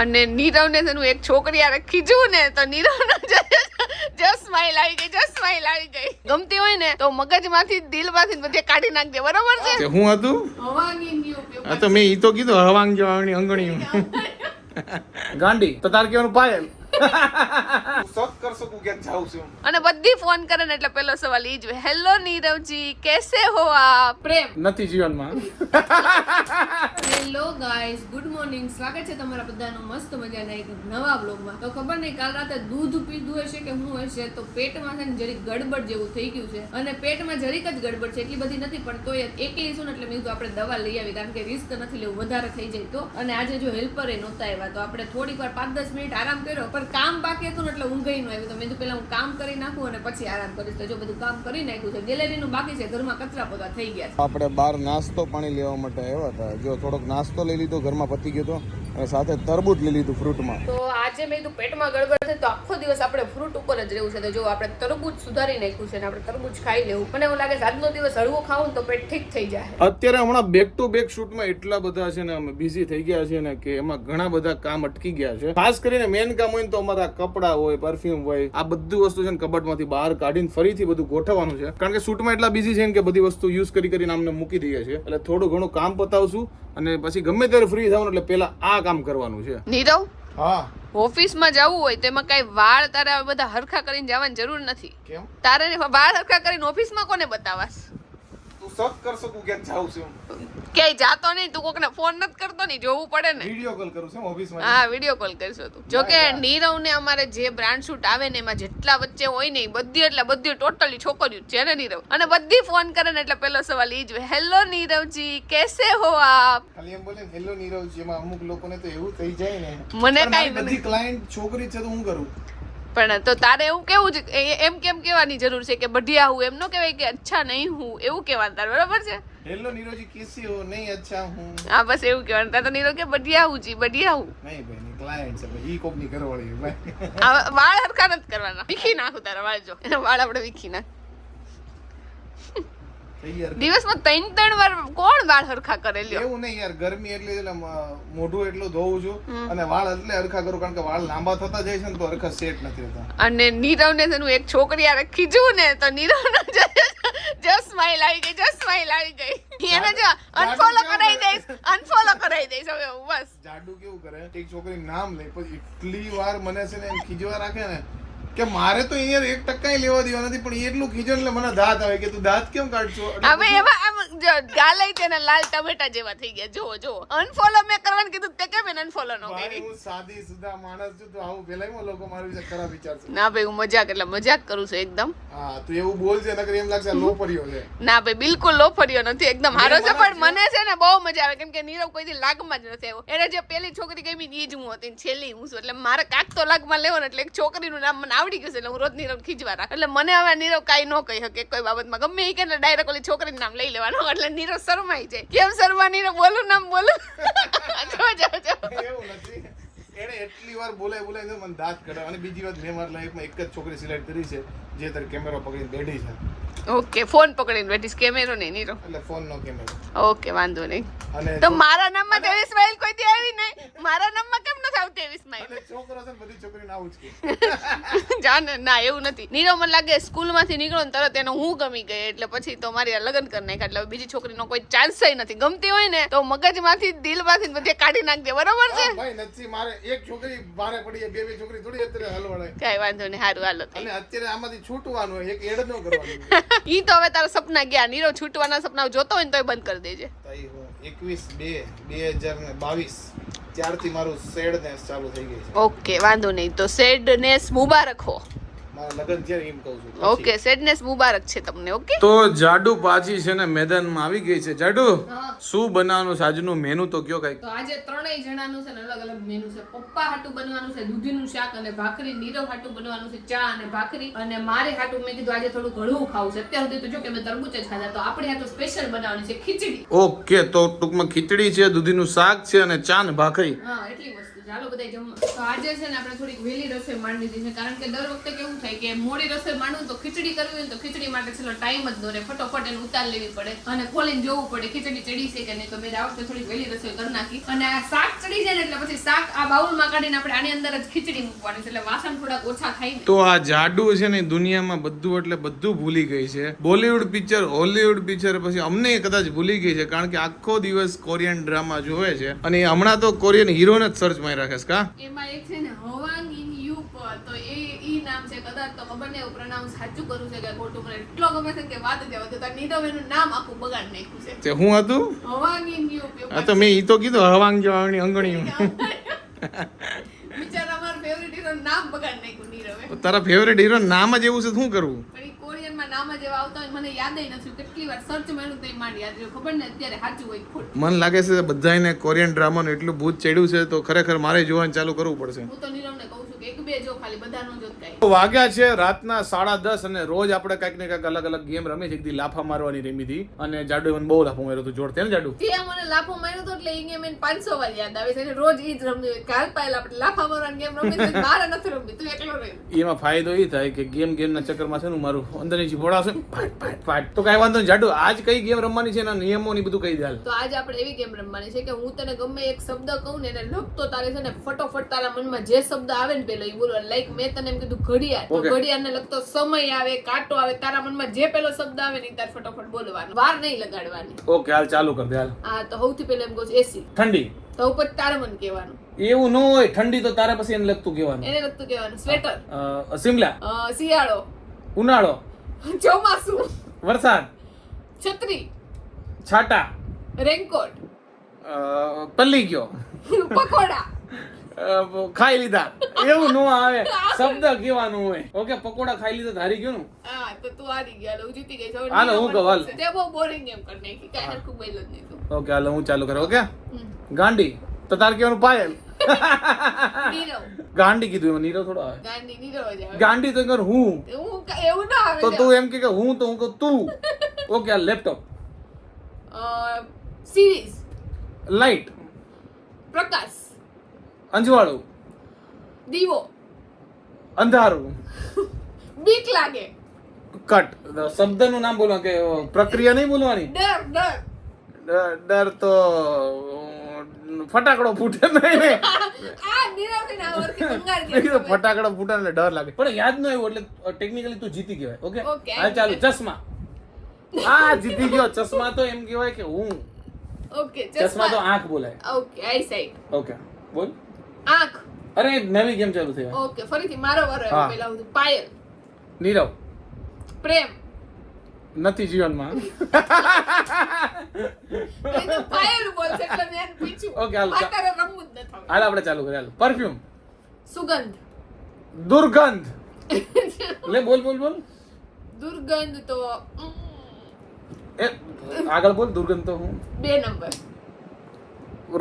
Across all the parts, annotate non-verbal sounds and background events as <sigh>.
અને નીરવને છે એક છોકરી આરે ખીજું ને તો નીરવનો જ સ્માઈલ આવી ગઈ જ સ્માઈલ આવી ગઈ. ગમતી હોય ને તો મગજમાંથી દિલમાંથી બધે કાઢી નાખજે બરોબર છે? તે હું હતું? આ તો મેં ઈ તો કીધું હવાંગ જવાની અંગણી ગાંડી તો તાર કેવાનું પાયલ. અને બધી ફોન કરે ને એટલે પેલો સવાલ ઈ જ હેલો નીરવજી કેસે હો આપ? પ્રેમ. નથી જીવનમાં. હેલો ગાઈઝ ગુડ મોર્નિંગ સ્વાગત છે તમારા બધાનું મસ્ત મજાના એક નવા બ્લોગમાં તો ખબર નહીં કાલ રાતે દૂધ પીધું હશે કે શું હશે તો પેટમાં છે ને જરીક ગડબડ જેવું થઈ ગયું છે. અને પેટમાં જરીક જ ગડબડ છે એટલી બધી નથી પણ તોય એકલી છું ને એટલે મેં આપણે દવા લઈ આવી કારણ કે રિસ્ક નથી લેવું વધારે થઈ જાય તો. અને આજે જો હેલ્પરે નહોતા આવ્યા તો આપણે થોડીક વાર પાંચ દસ મિનિટ આરામ કર્યો પણ કામ બાકી હતું એટલે ઊંઘાઈ નું આવ્યું. તો મેં પહેલા હું કામ કરી નાખું અને પછી આરામ કરીશ. તો જો બધું કામ કરી નાખ્યું છે. ગેલેરીનું બાકી છે. ઘરમાં કચરા પોતા થઈ ગયા છે. આપણે બહાર નાસ્તો પાણી લેવા માટે આવ્યા હતા. જો થોડોક નાસ્તો લઈ લીધો, ઘરમાં પતી ગયો તો? અને સાથે તરબૂચ લઈ લીધું ફ્રૂટમાં. તો આજે મેં કીધું પેટમાં ગડબડ છે તો આખો દિવસ આપણે ફ્રૂટ ઉપર જ રહેવું છે. તો જો આપણે તરબૂચ સુધારી નાખ્યું છે ને આપણે તરબૂચ ખાઈ લેવું. મને એવું લાગે છે આજનો દિવસ હળવો ખાવું ને તો પેટ ઠીક થઈ જાય. અત્યારે હમણાં બેક ટુ બેક શૂટમાં એટલા બધા છે ને અમે બિઝી થઈ ગયા છે ને કે એમાં ઘણા બધા કામ અટકી ગયા છે. ખાસ કરીને મેન કામ હોય ને તો અમારા કપડા હોય પરફ્યુમ હોય આ બધું વસ્તુ છે ને કબાટમાંથી બહાર કાઢીને ફરીથી બધું ગોઠવવાનું છે. કારણ કે શૂટમાં એટલા બિઝી છે ને કે બધી વસ્તુ યુઝ કરી કરીને અમને મૂકી દઈએ છે એટલે થોડું ઘણું કામ પતાવશું. અને પછી ગમે ત્યારે ફ્રી થવાનું એટલે પહેલા આ કામ કરવાનું છે. નીરવ હા. ઓફિસમાં જવું હોય તેમાં કઈ વાળ તારે બધા હરખા કરીને જવાની જરૂર નથી. કેમ? તારે વાળ હરખા કરીને ઓફિસમાં કોને બતાવાસ તું શોખ કરશો તું કે જાઉં છું ક્યાંય જાતો નહીં તું કોકને ફોન નથી કરતો નહીં જોવું પડે ને. વિડિયો કોલ કરું છું ઓફિસમાં હા વિડિયો કોલ કરશો તું. જો કે નીરવ ને. અમારે જે બ્રાન્ડ શૂટ આવે ને એમાં જેટલા વચ્ચે હોય ને બધી એટલે બધી ટોટલી છોકરીઓ છે ને નીરવ. અને બધી ફોન કરે ને એટલે પહેલો સવાલ ઈ જ હેલો નીરવજી કેસે હો આપ? ખાલી એમ બોલે હેલો નીરવજી. એમાં અમુક લોકોને તો એવું થઈ જાય ને મને કાઈ બધી ક્લાયન્ટ છોકરી છે તો હું કરું? પણ તો તારે એવું કેવું છે એમ કેમ કહેવાની જરૂર છે કે બઢિયા હું એમ નો કહેવાય કે અચ્છા નહીં હું એવું કહેવાનું તારે બરાબર છે? હેલો નીરોજી કેસી હો? નહીં અચ્છા હું. હા બસ એવું કહેવાનું. તારે તો નીરો કે બઢિયા હું જી બઢિયા હું. નહીં ભાઈ ની ક્લાયન્ટ છે ભાઈ. ઈ કોકની ઘરવાળી ભાઈ. વાળ હરખા નથી કરવાના. વીખી નાખું તારા વાળ જો. એના વાળ આપણે વીખી નાખ દિવસમાં ત્રણ ત્રણ વાર કોણ વાળ હરખા કરે લ્યો? એવું નહીં યાર ગરમી એટલે એટલે મોઢું એટલું ધોવું છું અને વાળ એટલે હરખા કરું કારણ કે વાળ લાંબા થતા જાય છે ને તો હરખા સેટ નથી થતા. અને નીરવને છે હું એક છોકરી આરે ખીજું ને તો નીરવનો જો સ્માઈલ આવી ગઈ જો સ્માઈલ આવી ગઈ. એને જો અનફોલો કરાવી દઈશ અનફોલો કરાવી દઈશ હવે બસ. જાડુ કેવું કરે? એક છોકરી નામ લે પછી એટલી વાર મને છે ને એમ ખીજવા રાખે ને કે મારે તો અહીંયા એક ટકા લેવા દેવા નથી પણ એટલું ખીજો એટલે મને દાંત આવે કે તું દાંત કેમ કાઢશો? હવે એમાં આમ ગાલાઈ ગાલે તેના લાલ ટમેટા જેવા થઈ ગયા. જો જો અનફોલો મેં કરવાનું કીધું તે કેમ એને અનફોલો ન ભાઈ કરી. હું સાદી સુધા માણસ છું તો આવું પેલા લોકો મારા વિશે ખરાબ વિચારશે. ના ભાઈ હું મજાક એટલે મજાક કરું છું એકદમ. હા તું એવું બોલ છે નકર એમ લાગશે લો પડ્યો છે. ના ભાઈ બિલકુલ લોફરિયો નથી એકદમ હારો છે પણ મને છે ને બહુ મજા આવે કેમ કે નીરવ કોઈથી લાગમાં જ નથી આવ્યો. એને જે પેલી છોકરી ગમી ને જ હું હતી છેલ્લી હું છું એટલે મારે કાક તો લાગમાં લેવો ને એટલે એક છોકરીનું નામ મને આવડી ગયું છે એટલે હું રોજ નીરવ ખીજવા રાખ. એટલે મને હવે નીરવ કાંઈ ન કહી શકે કોઈ બાબતમાં. ગમે એ કે ડાયરેક્ટ ઓલી છોકરીનું નામ લઈ લેવાનું એટલે નીરવ શરમાઈ જાય. કેમ શરમા નીરવ બોલું નામ બોલું. જો જો જો એવું નથી. એને એટલી વાર બોલાય બોલાય મને દાંત કઢાવે અને બીજી વાત મેં મારા લાઈફમાં એક જ છોકરી સિલેક્ટ કરી છે જે તારે કેમેરો પકડીને બેઠી છે. ઓકે ફોન પકડીને બેઠી કેમેરો નહીં નીરો એટલે ફોન નો કેમેરો ઓકે વાંધો નહીં. અને તો મારા નામમાં તો એવી સ્માઈલ કોઈ દી આવી નહીં. મારા નામમાં કેમ નથી આવતી એવી સ્માઈલ અને છોકરો છે બધી છોકરીને આવું જ <laughs> જાને ના એવું નથી. નીરવ મને લાગે સ્કૂલમાંથી નીકળો ને તરત એને હું ગમી ગઈ એટલે પછી તો મારી લગ્ન કરી નાખ્યા એટલે બીજી છોકરીનો કોઈ ચાન્સ નથી. ગમતી હોય ને તો મગજમાંથી દિલમાંથી બધે કાઢી નાખજે બરોબર છે? ભાઈ નથી મારે એક છોકરી બારે પડી બે બે છોકરી થોડી અત્યારે હલવાડાય. કઈ વાંધો નહીં સારું હાલો અને અત્યારે આમાંથી છૂટવાનું હોય, એક એડ ન કરવાનું <laughs> ઈ તો હવે તારા સપના ગયા નીરવ છૂટવાના સપના જોતો હોય ને તો બંધ કરી દેજે. એકવીસ બે બે હજાર ને બાવીસ. ત્યારથી મારું સેડનેસ ચાલુ થઈ ગઈ છે. ઓકે વાંધો નહીં. તો સેડનેસ મુબારક હો. ઓકે સેડનેસ મુબારક છે તમને ઓકે? તો જાડુ પાછી છે ને મેદાનમાં આવી ગઈ છે. જાડુ શું બનાવવાનું છે? આજનું મેનુ તો કયો કઈ તો આજે ત્રણેય જણાનું છે ને અલગ અલગ મેનુ છે. પપ્પા હાટુ બનવાનું છે દૂધીનું શાક અને ભાખરી. નીરવ હાટુ બનવાનું છે ચા અને ભાખરી. અને મારે હાટુ મેં કીધું આજે થોડું ઘણું ખાવું છે. અત્યાર સુધી તો જો કે મેં તરબૂચ જ ખાધા તો આપણે હાટુ સ્પેશિયલ બનાવવાની છે ખીચડી. ઓકે તો ટૂંકમાં ખીચડી છે દૂધીનું શાક છે અને ચા ને ભાખરી. હા એટલી વસ્તુ ચાલો બધા જમવા. તો આજે છે ને આપણે થોડીક વહેલી રસોઈ માંડી દીધી છે. કારણ કે દર વખતે કેવું થાય કે મોડી રસોઈ માંડવું તો ખીચડી કરવી હોય તો ખીચડી માટે છેલ્લો ટાઈમ જ દોરે ફટોફટ એને ઉતાર લેવી પડે અને ખોલીને જોવું પડે ખીચડી ચડી છે કે નહીં. તો મેં આ વખતે થોડીક વહેલી રસોઈ કરી નાખી. અને આ શાક ચડી જાય ને એટલે પછી શાક આ બાઉલમાં કાઢીને આપણે આની અંદર જ ખીચડી મૂકવાની છે. એટલે વાસણ થોડાક ઓછા થાય તો આ જાડુ છે ને દુનિયામાં બધું એટલે બધું ભૂલી ગઈ છે. બોલિવૂડ પિક્ચર, હોલીવુડ પિક્ચર પછી અમને કદાચ ભૂલી ગઈ છે. કારણ કે આખો દિવસ કોરિયન ડ્રામા જોવે છે. અને હમણાં તો કોરિયન હીરોને જ સર્ચમાં રાખે છે કા? એમાં એક છે ને હવાંગ ઇન તો એ ઈ નામ છે કદાચ તો ખબર નહીં પ્રોનાઉન્સ સાચું કરું છે કે ખોટું મને એટલો ગમે છે કે વાત જ આવવા દો તો નીરવ એનું નામ આખું બગાડ નાખ્યું છે. તે હું હતું? હવાંગ ઇન યુપ આ તો મેં ઈ તો કીધું હવાંગ જવાની અંગણી. બિચારા અમારા ફેવરિટ હીરો નામ બગાડ નાખ્યું નીરવે. તારા ફેવરેટ હીરો નામ જ એવું છે શું કરવું નામ જ એવા આવતા હોય મને યાદ નથી કેટલી વાર સર્ચ માર્યું તો માંડ યાદ રહ્યું ખબર ને? અત્યારે સાચું હોય ખોટું? મન લાગે છે બધાને કોરિયન ડ્રામાનું એટલું ભૂત ચડ્યું છે તો ખરેખર મારે જોવાનું ચાલુ કરવું પડશે. હું તો નીરવને કહું કે એક બે જો ખાલી બધા નો કાંઈ. વાગ્યા છે રાતના સાડા દસ અને રોજ આપણે કાંઈક ને કાંઈક અલગ અલગ ગેમ રમી છે લાફા મારવાની રમી હતી અને જાડુ મને બહુ લાફો માર્યો હતો. જોડતે ને જાડુ? તે મને લાફો માર્યો તો એટલે એ ગેમ એને 500 વાર યાદ આવે છે. અને રોજ ઈ જ રમવી હોય. કાલ પાયલ આપણે લાફા મારવાની ગેમ રમી છે નથી રમવી તું એકલો રહે. એમાં ફાયદો એ થાય કે ગેમ ગેમના ચક્કરમાં છે ને મારું અંદરની જીભોડા છે ફાટ ફાટ ફાટ. તો કાંઈ વાંધો નહીં. જાડુ આજ કઈ ગેમ રમવાની છે એના નિયમો ની બધું કહી દે તો આજે આપણે એવી ગેમ રમવાની છે કે હું તને ગમે એક શબ્દ કહું ને એને લખતો તારે છે ને ફટોફટ તારા મનમાં જે શબ્દ આવે ને પેલો એ બોલવાનો લાઈક મેં તને એમ કીધું ઘડિયાળ. તો. ઘડિયાળને લગતો સમય આવે કાંટો આવે તારા મનમાં જે પેલો શબ્દ આવે ને તાર ફટોફટ બોલવાનો. વાર નહીં લગાડવાની. ઓકે હાલ ચાલુ કર દે હાલ હા તો સૌથી પહેલા એમ કહું છું એસી ઠંડી. તો ઉપર તારા મન કહેવાનું. એવું ન હોય ઠંડી તો તારા પછી એને લગતું કહેવાનું. એને લગતું કહેવાનું. સ્વેટર. સિમલા. શિયાળો. ઉનાળો. ચોમાસું. વરસાદ. છત્રી. છાટા. રેનકોટ. પલ્લી ગયો. પકોડા. ખાઈ લીધા. એવું ન આવે. શબ્દ કહેવાનું હોય. ઓકે પકોડા ખાઈ લીધા હારી ગયો હા તો તું હારી ગયા. હું જીતી ગઈ. છું. હાલો, હું કવાલ તે બહુ બોરિંગ ગેમ કરી નાખી. કાંઈ હરખું બોલ્યો જ નહીં તું. ઓકે હાલો હું ચાલુ કરું ઓકે? ગાંડી. તો તાર કહેવાનું પાયલ. ગાંડી કીધું એમાં નીરવ થોડો આવે. નીરવ ગાંડી તો કર હું. હું એવું ના આવે તો તું એમ કે કે હું તો હું કહું તું. <laughs> ઓકે આ લેપટોપ સિરીઝ લાઈટ પ્રકાશ. અંજવાળું? દીવો. અંધારું. <laughs> બીક લાગે. કટ. શબ્દનું નામ બોલવા કે પ્રક્રિયા નહીં બોલવાની? ડર ડર. ડર તો ફટાકડો ફૂટે નહીં. <laughs> ફટાકડો ફૂટે એટલે ડર લાગે. પણ યાદ ન આવ્યું એટલે ટેકનિકલી તું જીતી ગયો ઓકે. હા ચાલુ ચશ્મા. હા જીતી ગયો. ચશ્મા તો એમ કહેવાય કે હું ઓકે ચશ્મા. તો આંખ બોલાય. ઓકે આઈ સાઈડ ઓકે બોલ. આંખ. અરે નવી ગેમ ચાલુ થઈ ઓકે ફરીથી મારો વારો. આવ્યો પેલા હું પાયલ. નીરવ. પ્રેમ. નથી જીવનમાં. પાયલ બોલશે એટલે મેં પૂછ્યું. ઓકે હાલ અત્યારે રમવું જ નથી હાલ આપણે ચાલુ કરીએ હાલ. પરફ્યુમ સુગંધ. દુર્ગંધ. <laughs> લે બોલ બોલ બોલ. દુર્ગંધ તો એ આગળ બોલ દુર્ગંધ તો હું. બે નંબર.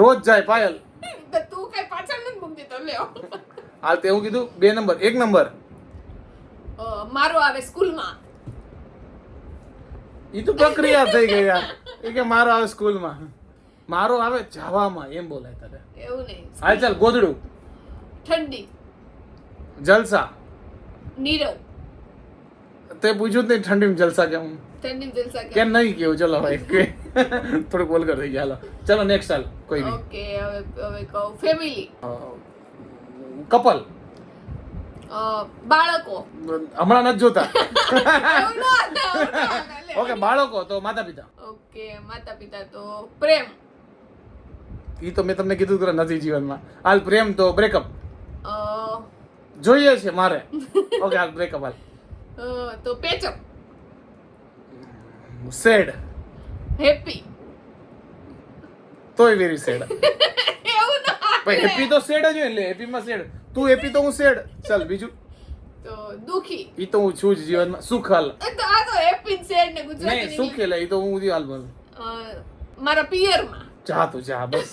રોજ જાય પાયલ તો તું કઈ પાછળ નથી મૂકતી તો લ્યો હાલ તે હું કીધું બે નંબર એક નંબર. મારો આવે સ્કૂલમાં. એ તો પ્રક્રિયા થઈ ગઈ યાર. એ કે મારો આવે સ્કૂલમાં. મારો આવે જાવામાં એમ બોલાય તારે એવું નહીં. હાલ ચાલ ગોદડું ઠંડી. જલસા. નીરવ. તે પૂછ્યું જ નહીં ઠંડીમાં જલસા કેમ? ઠંડી જલસા કેમ? નહીં કેવું ચલો ભાઈ કે થોડું બોલ કરી દઈએ ચાલો ચલો નેક્સ્ટ હાલ કોઈ ઓકે હવે હવે કહું. Family couple. બાળકો. હમણાં નથી જોતા. <laughs> ઓકે બાળકો તો માતા પિતા ઓકે માતા પિતા તો પ્રેમ. ઈ તો મેં તમને કીધું કે નથી જીવનમાં. હાલ પ્રેમ તો બ્રેકઅપ જોઈએ છે મારે. ઓકે હાલ બ્રેકઅપ હાલ. તો પેચઅપ. સેડ હેપી તોય વેરી સેડ. <laughs> એવું ના. ભાઈ હેપી તો સેડ જ હોય એટલે હેપી માં સેડ. તું હેપી તો હું સેડ. ચાલ બીજું. તો દુખી. ઈ તો હું છું જ જીવનમાં. સુખ હાલ એ તો આ તો હેપી સેડ ને નહીં ગુજરાતી સુખ એટલે ઈ તો હું હાલ બન મારા પિયરમાં. જા તું જા બસ.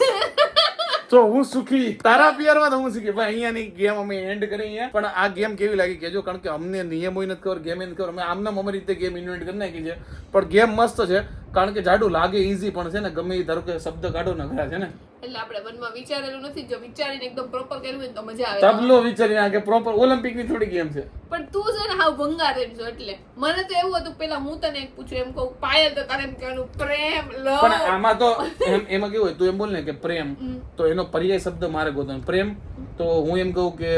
તો હું સુખી. તારા પિયરમાં તો હું સુખી. ભાઈ અહીંયાની ગેમ અમે એન્ડ કરી અહીંયા. પણ આ ગેમ કેવી લાગી કેજો કારણ કે અમને નિયમો નથી ખબર ગેમ નથી ખબર. અમે આમને અમારી રીતે ગેમ ઇન્વેન્ટ કરી નાખી છે. પણ ગેમ મસ્ત છે. કારણ કે જાડું લાગે ઈઝી પણ છે ને ગમે ધારો કે શબ્દ કાઢો ને ખરા છે ને. એટલે આપણે મનમાં વિચારેલું નથી જો વિચારીને એકદમ પ્રોપર કર્યું હોય તો મજા આવે. તબલો વિચારીને આ કે પ્રોપર ઓલિમ્પિકની થોડી ગેમ છે. પણ તું છે ને હાવ ભંગાર એમ છો એટલે. મને તો એવું હતું પેલા હું તને એક પૂછું એમ કહું પાયલ તો તારે એમ કહેવાનું પ્રેમ પણ આમાં તો એમ એમાં કેવું હોય તું એમ બોલ ને કે પ્રેમ તો એનો પર્યાય શબ્દ મારે ગોતવાનો પ્રેમ તો હું એમ કહું કે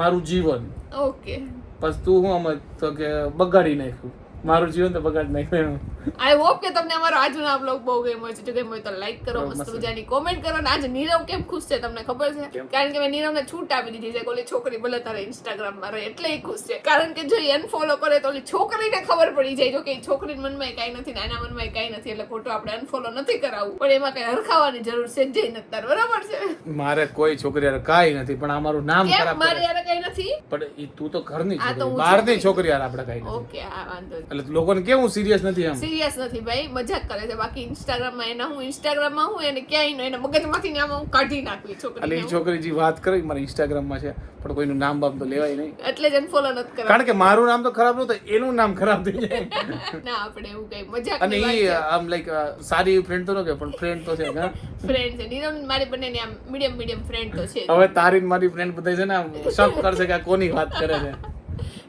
મારું જીવન. ઓકે. પછી તું હું આમ તો કે બગાડી નાખ્યું. મારું જીવન તો બગાડી નાખ્યું. આઈ હોપ કે તમને અમારો આજનો આ બ્લોગ બહુ ગમ્યો છે જો ગમ્યો તો લાઈક કરો મસ્ત મજાની કોમેન્ટ કરો અને આજે નીરવ કેમ ખુશ છે તમને ખબર છે? કારણ કે મેં નીરવને છૂટ આપી દીધી છે ઓલી છોકરી ભલે તારે ઇન્સ્ટાગ્રામમાં રહે એટલે એ ખુશ છે. કારણ કે જો અનફોલો કરે તો ઓલી છોકરીને ખબર પડી જાય. જો કે છોકરીના મનમાં કાંઈ નથી નાના મનમાં કાંઈ નથી એટલે ખોટું આપણે અનફોલો નથી કરાવવું. પણ એમાં કઈ હરખાવાની જરૂર છે જય જઈ નથી તાર બરાબર છે? મારે કોઈ છોકરી હારે કાંઈ નથી પણ અમારું નામ ખરાબ મારે યાર કઈ નથી? પણ ઈ તું તો ઘરની છોકરી બહારની છોકરી. યાર આપણે કાંઈ ઓકે હા વાંધો એટલે લોકોને કેવું સિરિયસ નથી આમ સિરિયસ નથી ભાઈ મજાક કરે છે. બાકી ઇન્સ્ટાગ્રામમાં એના હું ઇન્સ્ટાગ્રામમાં હું એને ક્યાંય એના મગજમાંથી ને આમાં હું કાઢી નાખવી છોકરી એ છોકરી જે વાત કરી મારા ઇન્સ્ટાગ્રામમાં છે પણ કોઈનું નામ બામ તો લેવાય નહીં. એટલે જ અનફોલો નથી કરવા કારણ કે મારું નામ તો ખરાબ નહોતું એનું નામ ખરાબ થઈ જાય. <laughs> ના આપણે એવું કઈ મજાક અને એ આમ લાઈક સારી ફ્રેન્ડ તો ન કે પણ ફ્રેન્ડ તો છે હા. ફ્રેન્ડ છે. નીરવ મારી બંનેની આમ મીડિયમ મીડિયમ ફ્રેન્ડ તો છે હવે તારી ને મારી ફ્રેન્ડ બધા છે ને આમ શક કરશે કે કોની વાત કરે છે.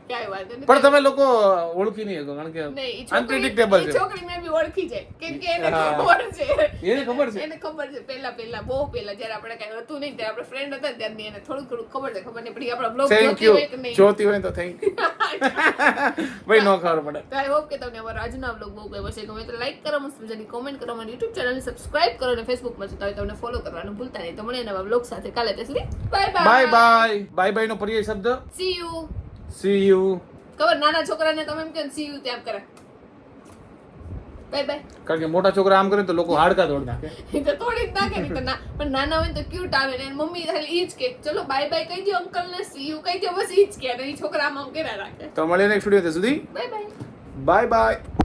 વાંધો નહીં પણ તમે લોકો ઓળખી નહીં શકો કારણ કે અનપ્રિડિક્ટેબલ છે. છોકરી મેં બી ઓળખી જાય કેમ કે એને ખબર છે. એને ખબર છે? એને ખબર છે. પહેલા પહેલા બહુ પહેલા જ્યારે આપણે કઈ હતું નહીં ત્યારે આપણે ફ્રેન્ડ હતા ત્યારની એને થોડું થોડું ખબર છે. ખબર નહીં પડી આપણા બ્લોગ જોતી હોય કે નહીં. જોતી હોય તો થેન્ક યુ <laughs> ભાઈ નો ખબર પડે. તો આઈ હોપ કે તમને અમારો આજનો બ્લોગ બહુ ગમ્યો છે ગમે તો લાઈક કરો મસ્ત મજાની કોમેન્ટ કરો અમારી YouTube ચેનલને સબસ્ક્રાઇબ કરો અને ફેસબુકમાં જોતા હોય તમને ફોલો કરવાનું ભૂલતા નહીં. તો મળીએ નવા બ્લોગ સાથે. કાલે ત્યાં સુધી bye bye bye bye bye નો પર્યાય શબ્દ. સી યુ સી યુ ખબર નાના છોકરાને તમે એમ કે સી યુ તેમ કરે. બાય બાય કારણ કે મોટા છોકરા આમ કરે તો લોકો હાડકા તોડ નાખે. <laughs> એ તો તોડી જ નાખે ને તો ના પણ નાના હોય તો ક્યુટ આવે ને મમ્મી ખાલી ઈ જ કે ચલો બાય બાય કહી દો અંકલ ને સી યુ કહી દો બસ ઈ જ કે અને છોકરા આમ આમ કર્યા રાખે. તો મળીને નેક્સ્ટ વીડિયો સુધી. Bye bye bye bye